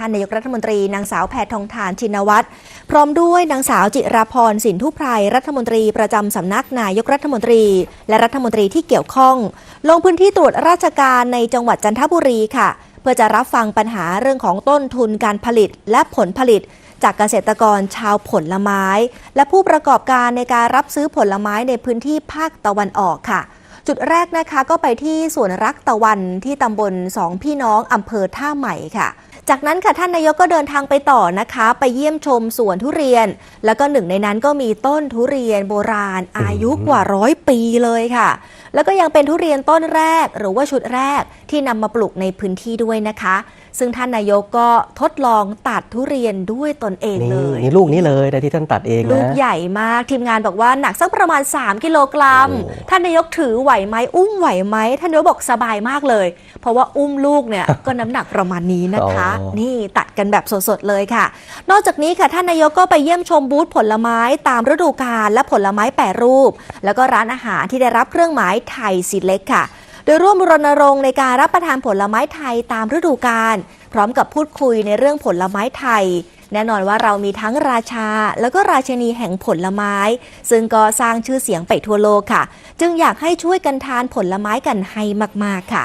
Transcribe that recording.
ท่านนายกรัฐมนตรีนางสาวแพทองทานชินวัตรพร้อมด้วยนางสาวจิราพรสินทุพไพรรัฐมนตรีประจำสำนักนายกรัฐมนตรี และรัฐมนตรีที่เกี่ยวข้อง ลงพื้นที่ตรวจราชการในจังหวัดจันทบุรีค่ะ เพื่อจะรับฟังปัญหาเรื่องของต้นทุนการผลิตและผลผลิต จากเกษตรกรชาวผลไม้ และผู้ประกอบการในการรับซื้อผลไม้ในพื้นที่ภาคตะวันออกค่ะ จุดแรกนะคะก็ไปที่สวนรักตะวันที่ตำบลสองพี่น้องอำเภอท่าใหม่ค่ะ จากนั้นค่ะท่านนายกก็เดินทางไปต่อนะคะ ไปเยี่ยมชมสวนทุเรียน แล้วก็หนึ่งในนั้นก็มีต้นทุเรียนโบราณอายุกว่าร้อยปีเลยค่ะ แล้วก็ยังเป็นทุเรียนต้นแรกหรือว่าชุดแรกที่นำมาปลูกในพื้นที่ด้วยนะคะ ซึ่งท่านนายกก็ทดลองตัดทุเรียนด้วยตนเองนี่เลยนี่ลูกนี้เลยนะที่ท่านตัดเองลูกนะใหญ่มากทีมงานบอกว่าหนักสักประมาณ 3 กิโลกรัมโอ้ท่านนายกถือไหวไหมอุ้มไหวไหมท่านนายกบอกสบายมากเลย เพราะว่าอุ้มลูกเนี่ยก็น้ำหนักประมาณนี้นะคะ นี่ตัดกันแบบสดๆเลยค่ะ นอกจากนี้ค่ะท่านนายกก็ไปเยี่ยมชมบูธผลไม้ตามฤดูกาลและผลไม้แปรรูป แล้วก็ร้านอาหารที่ได้รับเครื่องหมายไทยสีเล็กค่ะ โดยร่วมรณรงค์ในการรับประทานผลไม้ไทยตามฤดูกาลพร้อมกับพูดคุยในเรื่องผลไม้ไทย แน่นอนว่าเรามีทั้งราชา แล้วก็ราชนีแห่งผลไม้ ซึ่งก็สร้างชื่อเสียงไปทั่วโลกค่ะ จึงอยากให้ช่วยกันทานผลไม้กันให้มาก ๆ ค่ะ